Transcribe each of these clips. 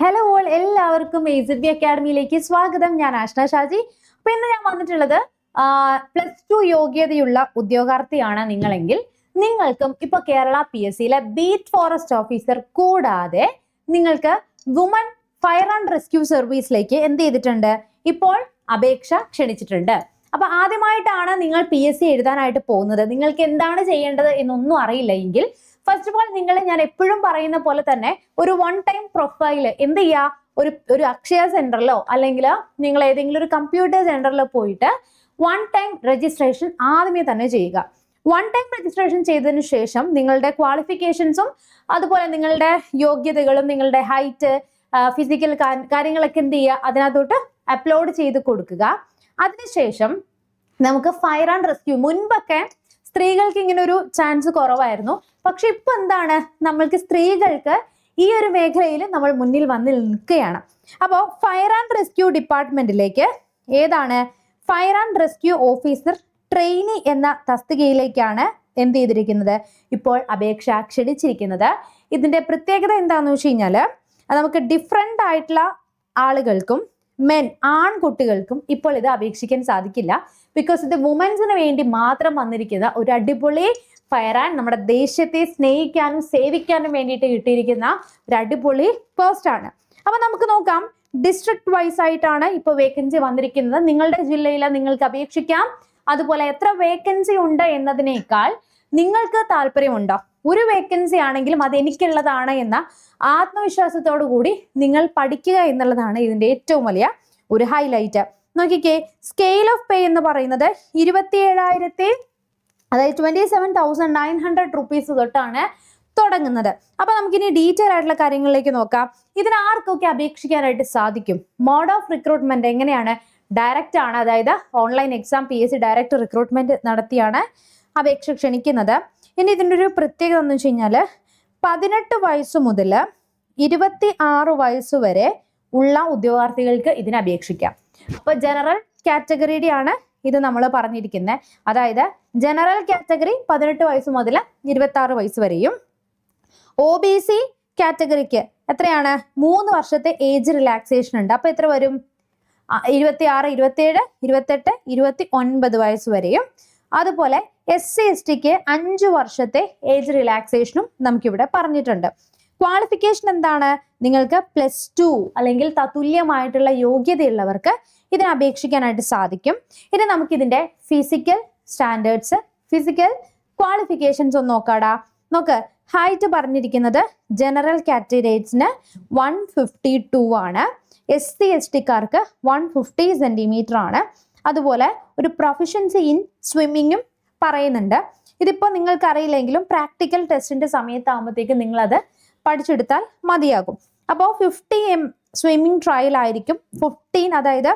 Hello all എല്ലാവർക്കും A B അക്കാഡമിയിലേക്ക് സ്വാഗതം. ഞാൻ ആഷ്ന ഷാജി. അപ്പൊ ഇന്ന് ഞാൻ വന്നിട്ടുള്ളത് പ്ലസ് ടു യോഗ്യതയുള്ള ഉദ്യോഗാർത്ഥിയാണ് നിങ്ങളെങ്കിൽ. നിങ്ങൾക്കും ഇപ്പൊ കേരള പി എസ് സിയിലെ ബീറ്റ് ഫോറസ്റ്റ് ഓഫീസർ കൂടാതെ നിങ്ങൾക്ക് വുമൺ ഫയർ ആൻഡ് റെസ്ക്യൂ സർവീസിലേക്ക് എന്ത് ചെയ്തിട്ടുണ്ട്? ഇപ്പോൾ അപേക്ഷ ക്ഷണിച്ചിട്ടുണ്ട്. അപ്പൊ ആദ്യമായിട്ടാണ് നിങ്ങൾ പി എസ് സി എഴുതാനായിട്ട് പോകുന്നത്. നിങ്ങൾക്ക് എന്താണ് ചെയ്യേണ്ടത് എന്നൊന്നും അറിയില്ല എങ്കിൽ ഫസ്റ്റ് ഓഫ് ഓൾ നിങ്ങൾ ഞാൻ എപ്പോഴും പറയുന്ന പോലെ തന്നെ ഒരു വൺ ടൈം പ്രൊഫൈൽ എന്ത് ചെയ്യുക ഒരു ഒരു അക്ഷയ സെന്ററിലോ അല്ലെങ്കിൽ നിങ്ങൾ ഏതെങ്കിലും ഒരു കമ്പ്യൂട്ടർ സെന്ററിലോ പോയിട്ട് വൺ ടൈം രജിസ്ട്രേഷൻ ആദ്യമേ തന്നെ ചെയ്യുക. വൺ ടൈം രജിസ്ട്രേഷൻ ചെയ്തതിനു ശേഷം നിങ്ങളുടെ ക്വാളിഫിക്കേഷൻസും അതുപോലെ നിങ്ങളുടെ യോഗ്യതകളും നിങ്ങളുടെ ഹൈറ്റ് ഫിസിക്കൽ കാര്യങ്ങളൊക്കെ എന്ത് ചെയ്യുക? അതിനകത്തോട്ട് അപ്ലോഡ് ചെയ്ത് കൊടുക്കുക. അതിനുശേഷം നമുക്ക് ഫയർ ആൻഡ് റെസ്ക്യൂ മുൻപൊക്കെ സ്ത്രീകൾക്ക് ഇങ്ങനെ ഒരു ചാൻസ് കുറവായിരുന്നു. പക്ഷെ ഇപ്പൊ എന്താണ്? നമ്മൾക്ക് സ്ത്രീകൾക്ക് ഈ ഒരു മേഖലയിൽ നമ്മൾ മുന്നിൽ വന്ന് നിൽക്കുകയാണ്. അപ്പോൾ ഫയർ ആൻഡ് റെസ്ക്യൂ ഡിപ്പാർട്ട്മെന്റിലേക്ക് ഏതാണ്? Fire and rescue officer trainee എന്ന തസ്തികയിലേക്കാണ് എന്ത് ചെയ്തിരിക്കുന്നത്? ഇപ്പോൾ അപേക്ഷ ക്ഷണിച്ചിരിക്കുന്നത്. ഇതിന്റെ പ്രത്യേകത എന്താണെന്ന് വെച്ച് കഴിഞ്ഞാൽ നമുക്ക് ഡിഫറെന്റ് ആയിട്ടുള്ള ആളുകൾക്കും മെൻ ആൺകുട്ടികൾക്കും ഇപ്പോൾ ഇത് അപേക്ഷിക്കാൻ സാധിക്കില്ല. ബിക്കോസ് ഇത് വുമൻസിന് വേണ്ടി മാത്രം വന്നിരിക്കുന്ന ഒരു അടിപൊളി ഫയർ ആൻഡ് നമ്മുടെ ദേശത്തെ സ്നേഹിക്കാനും സേവിക്കാനും വേണ്ടിയിട്ട് കിട്ടിയിരിക്കുന്ന ഒരു അടിപൊളി പോസ്റ്റ് ആണ്. അപ്പൊ നമുക്ക് നോക്കാം. ഡിസ്ട്രിക്ട് വൈസ് ആയിട്ടാണ് ഇപ്പോൾ വേക്കൻസി വന്നിരിക്കുന്നത്. നിങ്ങളുടെ ജില്ലയിൽ നിങ്ങൾക്ക് അപേക്ഷിക്കാം. അതുപോലെ എത്ര വേക്കൻസി ഉണ്ട് എന്നതിനേക്കാൾ നിങ്ങൾക്ക് താല്പര്യമുണ്ടോ? ഒരു വേക്കൻസി ആണെങ്കിലും അത് എനിക്കുള്ളതാണ് എന്ന ആത്മവിശ്വാസത്തോടു കൂടി നിങ്ങൾ പഠിക്കുക എന്നുള്ളതാണ് ഇതിന്റെ ഏറ്റവും വലിയ ഒരു ഹൈലൈറ്റ് നോക്കിക്കേ സ്കെയിൽ ഓഫ് പേ എന്ന് പറയുന്നത് ഇരുപത്തി ഏഴായിരത്തി അതായത് twenty seven thousand nine hundred rupees തൊട്ടാണ് തുടങ്ങുന്നത്. അപ്പൊ നമുക്കിനി ഡീറ്റെയിൽ ആയിട്ടുള്ള കാര്യങ്ങളിലേക്ക് നോക്കാം. ഇതിന് ആർക്കൊക്കെ അപേക്ഷിക്കാനായിട്ട് സാധിക്കും? മോഡ് ഓഫ് റിക്രൂട്ട്മെന്റ് എങ്ങനെയാണ്? ഡയറക്റ്റ് ആണ് അതായത് online exam P S C direct recruitment നടത്തിയാണ് അപേക്ഷ ക്ഷണിക്കുന്നത്. ഇനി ഇതിന്റെ ഒരു പ്രത്യേകത എന്ന് വെച്ച് കഴിഞ്ഞാൽ പതിനെട്ട് വയസ്സ് മുതൽ ഇരുപത്തി ആറ് വയസ്സ് വരെ ഉള്ള ഉദ്യോഗാർത്ഥികൾക്ക് ഇതിന് അപേക്ഷിക്കാം. അപ്പോൾ ജനറൽ കാറ്റഗറിയുടെ ആണ് ഇത് നമ്മൾ പറഞ്ഞിരിക്കുന്നത് അതായത് ജനറൽ കാറ്റഗറി പതിനെട്ട് വയസ്സ് മുതൽ ഇരുപത്തി ആറ് വയസ്സ് വരെയും ഒ ബി സി കാറ്റഗറിക്ക് എത്രയാണ്? മൂന്ന് വർഷത്തെ ഏജ് റിലാക്സേഷൻ ഉണ്ട്. അപ്പൊ എത്ര വരും? ഇരുപത്തി ആറ് ഇരുപത്തിയേഴ് ഇരുപത്തെട്ട് ഇരുപത്തി ഒൻപത് വയസ്സ് വരെയും. അതുപോലെ എസ് സി എസ് ടിക്ക് അഞ്ച് വർഷത്തെ ഏജ് റിലാക്സേഷനും നമുക്കിവിടെ പറഞ്ഞിട്ടുണ്ട്. ക്വാളിഫിക്കേഷൻ എന്താണ്? നിങ്ങൾക്ക് പ്ലസ് ടു അല്ലെങ്കിൽ തത്തുല്യമായിട്ടുള്ള യോഗ്യതയുള്ളവർക്ക് ഇതിന് അപേക്ഷിക്കാനായിട്ട് സാധിക്കും. ഇനി നമുക്കിതിന്റെ ഫിസിക്കൽ സ്റ്റാൻഡേർഡ്സ് ഫിസിക്കൽ ക്വാളിഫിക്കേഷൻസ് ഒന്ന് നോക്കാടാ. നോക്ക് ഹൈറ്റ് പറഞ്ഞിരിക്കുന്നത് ജനറൽ കാറ്റഗറീസിന് വൺ ഫിഫ്റ്റി ടു ആണ്. എസ് സി എസ് ടിക്കാർക്ക് വൺ ഫിഫ്റ്റി സെന്റിമീറ്റർ ആണ്. അതുപോലെ ഒരു പ്രൊഫഷൻസി ഇൻ സ്വിമ്മിങ്ങും പറയുന്നുണ്ട്. ഇതിപ്പോൾ നിങ്ങൾക്ക് അറിയില്ലെങ്കിലും പ്രാക്ടിക്കൽ ടെസ്റ്റിന്റെ സമയത്താകുമ്പോഴത്തേക്ക് നിങ്ങളത് പഠിച്ചെടുത്താൽ മതിയാകും. അപ്പോൾ ഫിഫ്റ്റി എം സ്വിമ്മിങ് ട്രയൽ ആയിരിക്കും. ഫിഫ്റ്റീൻ അതായത്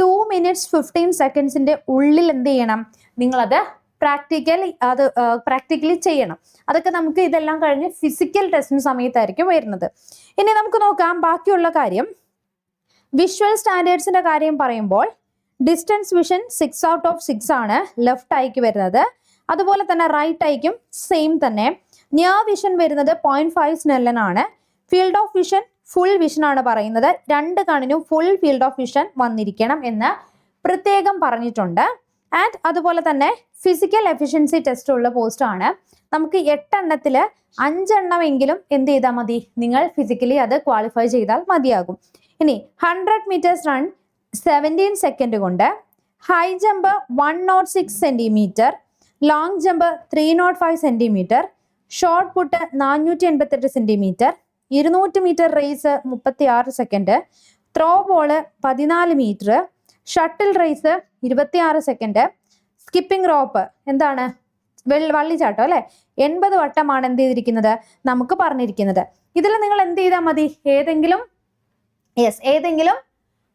ടു മിനിറ്റ്സ് ഫിഫ്റ്റീൻ സെക്കൻഡ്സിന്റെ ഉള്ളിൽ എന്ത് ചെയ്യണം? നിങ്ങളത് പ്രാക്ടിക്കലി അത് പ്രാക്ടിക്കലി ചെയ്യണം. അതൊക്കെ നമുക്ക് ഇതെല്ലാം കഴിഞ്ഞ് ഫിസിക്കൽ ടെസ്റ്റിന് സമയത്തായിരിക്കും വരുന്നത്. ഇനി നമുക്ക് നോക്കാം. ബാക്കിയുള്ള കാര്യം. വിഷ്വൽ സ്റ്റാൻഡേർഡ്സിന്റെ കാര്യം പറയുമ്പോൾ distance vision six out of six ആണ് ലെഫ്റ്റ് ഐക്ക് വരുന്നത്. അതുപോലെ തന്നെ റൈറ്റ് ഐക്കും സെയിം തന്നെ. നിയർ വിഷൻ വരുന്നത് പോയിന്റ് ഫൈവ് സ്നെല്ലൻ ആണ്. Field of vision full vision ആണ് പറയുന്നത്. രണ്ട് കണ്ണിനും ഫുൾ ഫീൽഡ് ഓഫ് വിഷൻ വന്നിരിക്കണം എന്ന് പ്രത്യേകം പറഞ്ഞിട്ടുണ്ട്. ആൻഡ് അതുപോലെ തന്നെ ഫിസിക്കൽ എഫിഷ്യൻസി ടെസ്റ്റ് ഉള്ള പോസ്റ്റ് ആണ്. നമുക്ക് എട്ടെണ്ണത്തിൽ അഞ്ചെണ്ണമെങ്കിലും എന്ത് ചെയ്താൽ മതി? നിങ്ങൾ ഫിസിക്കലി അത് ക്വാളിഫൈ ചെയ്താൽ മതിയാകും. ഇനി hundred metres run seventeen second കൊണ്ട് high jump one nought six centimetre long jump three nought five centimetre short put നാനൂറ്റി എൺപത്തെട്ട് സെന്റിമീറ്റർ ഇരുന്നൂറ് മീറ്റർ റേസ് മുപ്പത്തി ആറ് സെക്കൻഡ് ത്രോ ബോൾ പതിനാല് മീറ്റർ ഷട്ടിൽ റേസ് ഇരുപത്തിയാറ് സെക്കൻഡ് സ്കിപ്പിംഗ് റോപ്പ് എന്താണ്? വെൾ- വള്ളിച്ചാട്ടം അല്ലെ? എൺപത് വട്ടമാണ് എന്ത് ചെയ്തിരിക്കുന്നത്? നമുക്ക് പറഞ്ഞിരിക്കുന്നത്. ഇതിൽ നിങ്ങൾ എന്ത് ചെയ്താൽ മതി? ഏതെങ്കിലും യെസ് ഏതെങ്കിലും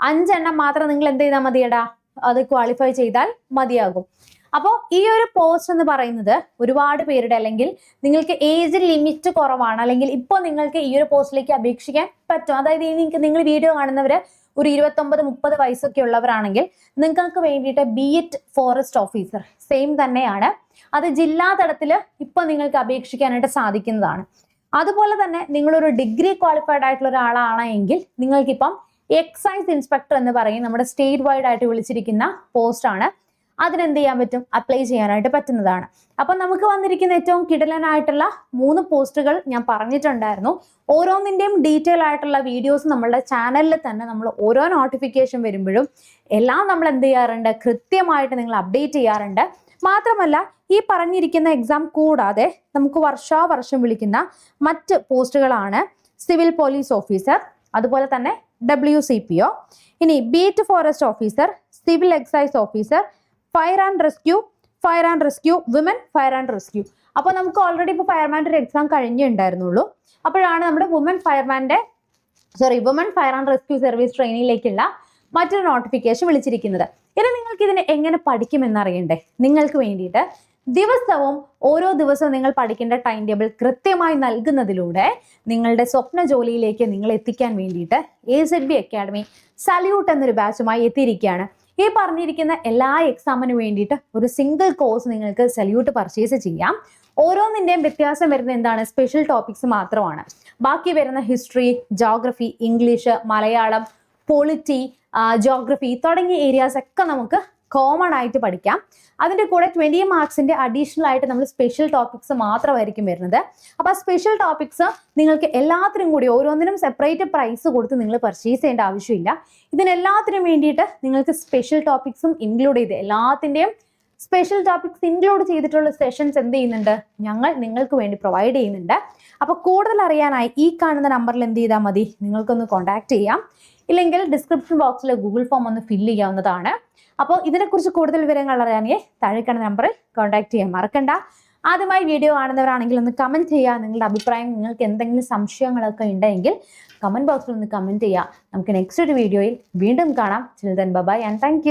അഞ്ചെണ്ണം മാത്രം നിങ്ങൾ എന്ത് ചെയ്താൽ മതിയടാ? അത് ക്വാളിഫൈ ചെയ്താൽ മതിയാകും. അപ്പോൾ ഈ ഒരു പോസ്റ്റ് എന്ന് പറയുന്നത് ഒരുപാട് പേരുടെ അല്ലെങ്കിൽ നിങ്ങൾക്ക് ഏജ് ലിമിറ്റ് കുറവാണ്. അല്ലെങ്കിൽ ഇപ്പോൾ നിങ്ങൾക്ക് ഈ ഒരു പോസ്റ്റിലേക്ക് അപേക്ഷിക്കാൻ പറ്റും. അതായത് നിങ്ങൾക്ക് നിങ്ങൾ വീഡിയോ കാണുന്നവര് ഒരു ഇരുപത്തൊമ്പത് മുപ്പത് വയസ്സൊക്കെ ഉള്ളവരാണെങ്കിൽ നിങ്ങൾക്ക് വേണ്ടിയിട്ട് beat forest officer same തന്നെയാണ്. അത് ജില്ലാ തലത്തിൽ ഇപ്പോൾ നിങ്ങൾക്ക് അപേക്ഷിക്കാനായിട്ട് സാധിക്കുന്നതാണ്. അതുപോലെ തന്നെ നിങ്ങളൊരു ഡിഗ്രി ക്വാളിഫൈഡ് ആയിട്ടുള്ള ഒരാളാണെങ്കിൽ നിങ്ങൾക്കിപ്പം എക്സൈസ് ഇൻസ്പെക്ടർ എന്ന് പറയും. നമ്മുടെ സ്റ്റേറ്റ് വൈഡ് ആയിട്ട് വിളിച്ചിരിക്കുന്ന പോസ്റ്റ് ആണ്. അതിനെന്ത് ചെയ്യാൻ പറ്റും? അപ്ലൈ ചെയ്യാനായിട്ട് പറ്റുന്നതാണ്. അപ്പം നമുക്ക് വന്നിരിക്കുന്ന ഏറ്റവും കിടലനായിട്ടുള്ള മൂന്ന് പോസ്റ്റുകൾ ഞാൻ പറഞ്ഞിട്ടുണ്ടായിരുന്നു. ഓരോന്നിന്റെയും ഡീറ്റെയിൽ ആയിട്ടുള്ള വീഡിയോസ് നമ്മളുടെ ചാനലിൽ തന്നെ നമ്മൾ ഓരോ നോട്ടിഫിക്കേഷൻ വരുമ്പോഴും എല്ലാം നമ്മൾ എന്ത് ചെയ്യാറുണ്ട്? കൃത്യമായിട്ട് നിങ്ങൾ അപ്ഡേറ്റ് ചെയ്യാറുണ്ട്. മാത്രമല്ല ഈ പറഞ്ഞിരിക്കുന്ന എക്സാം കൂടാതെ നമുക്ക് വർഷാവർഷം വിളിക്കുന്ന മറ്റ് പോസ്റ്റുകളാണ് സിവിൽ പോലീസ് ഓഫീസർ അതുപോലെ തന്നെ ഡബ്ല്യു സി പി ഒ ഇനി beat forest officer civil excise officer fire and rescue fire and rescue women fire and rescue അപ്പോൾ നമുക്ക് ഓൾറെഡി ഇപ്പോൾ ഫയർമാന്റെ ഒരു എക്സാം കഴിഞ്ഞിട്ടുണ്ടായിരുന്നുള്ളൂ അപ്പോഴാണ് നമ്മുടെ woman ഫയർമാന്റെ sorry woman fire and rescue service ട്രെയിനിങ്ങിലേക്കുള്ള മറ്റൊരു നോട്ടിഫിക്കേഷൻ വിളിച്ചിരിക്കുന്നത്. ഇനി നിങ്ങൾക്ക് ഇതിനെ എങ്ങനെ പഠിക്കുമെന്ന് അറിയണ്ടേ? നിങ്ങൾക്ക് വേണ്ടിയിട്ട് ദിവസവും ഓരോ ദിവസവും നിങ്ങൾ പഠിക്കേണ്ട ടൈം ടേബിൾ കൃത്യമായി നൽകുന്നതിലൂടെ നിങ്ങളുടെ സ്വപ്ന ജോലിയിലേക്ക് നിങ്ങൾ എത്തിക്കാൻ വേണ്ടിയിട്ട് A Z B academy salute എന്നൊരു ബാച്ചുമായി എത്തിയിരിക്കുകയാണ്. ഈ പറഞ്ഞിരിക്കുന്ന എല്ലാ എക്സാമിന് വേണ്ടിയിട്ട് ഒരു സിംഗിൾ കോഴ്സ് നിങ്ങൾക്ക് സല്യൂട്ട് പർച്ചേസ് ചെയ്യാം. ഓരോന്നിന്റെയും വ്യത്യാസം വരുന്ന എന്താണ്? സ്പെഷ്യൽ ടോപ്പിക്സ് മാത്രമാണ്. ബാക്കി വരുന്ന history geography English Malayalam polity geography തുടങ്ങിയ ഏരിയാസ് ഒക്കെ നമുക്ക് കോമൺ ആയിട്ട് പഠിക്കാം. അതിന്റെ കൂടെ ട്വന്റി മാർക്സിന്റെ അഡീഷണൽ ആയിട്ട് നമ്മൾ സ്പെഷ്യൽ ടോപ്പിക്സ് മാത്രമായിരിക്കും വരുന്നത്. അപ്പോൾ ആ സ്പെഷ്യൽ ടോപ്പിക്സ് നിങ്ങൾക്ക് എല്ലാത്തിനും കൂടി ഓരോന്നിനും സെപ്പറേറ്റ് പ്രൈസ് കൊടുത്ത് നിങ്ങൾ പർച്ചേസ് ചെയ്യേണ്ട ആവശ്യമില്ല. ഇതിനെല്ലാത്തിനും വേണ്ടിയിട്ട് നിങ്ങൾക്ക് സ്പെഷ്യൽ ടോപ്പിക്സും ഇൻക്ലൂഡ് ചെയ്ത് എല്ലാത്തിന്റെയും സ്പെഷ്യൽ ടോപ്പിക്സ് ഇൻക്ലൂഡ് ചെയ്തിട്ടുള്ള സെഷൻസ് എന്ത് ചെയ്യുന്നുണ്ട്? ഞങ്ങൾ നിങ്ങൾക്ക് വേണ്ടി പ്രൊവൈഡ് ചെയ്യുന്നുണ്ട്. അപ്പോൾ കൂടുതൽ അറിയാനായി ഈ കാണുന്ന നമ്പറിൽ എന്ത് ചെയ്താൽ മതി? നിങ്ങൾക്കൊന്ന് കോൺടാക്ട് ചെയ്യാം. ഇല്ലെങ്കിൽ ഡിസ്ക്രിപ്ഷൻ ബോക്സിലെ ഗൂഗിൾ ഫോം ഒന്ന് ഫില്ല് ചെയ്യാവുന്നതാണ്. അപ്പോൾ ഇതിനെക്കുറിച്ച് കൂടുതൽ വിവരങ്ങൾ അറിയാനേ താഴെ കാണുന്ന നമ്പറിൽ കോൺടാക്ട് ചെയ്യാൻ മറക്കണ്ട. ആദ്യമായി വീഡിയോ കാണുന്നവരാണെങ്കിൽ ഒന്ന് കമന്റ് ചെയ്യുക. നിങ്ങളുടെ അഭിപ്രായം നിങ്ങൾക്ക് എന്തെങ്കിലും സംശയങ്ങളൊക്കെ ഉണ്ടെങ്കിൽ കമന്റ് ബോക്സിൽ ഒന്ന് കമന്റ് ചെയ്യുക. നമുക്ക് നെക്സ്റ്റ് ഒരു വീഡിയോയിൽ വീണ്ടും കാണാം. Children bye-bye and thank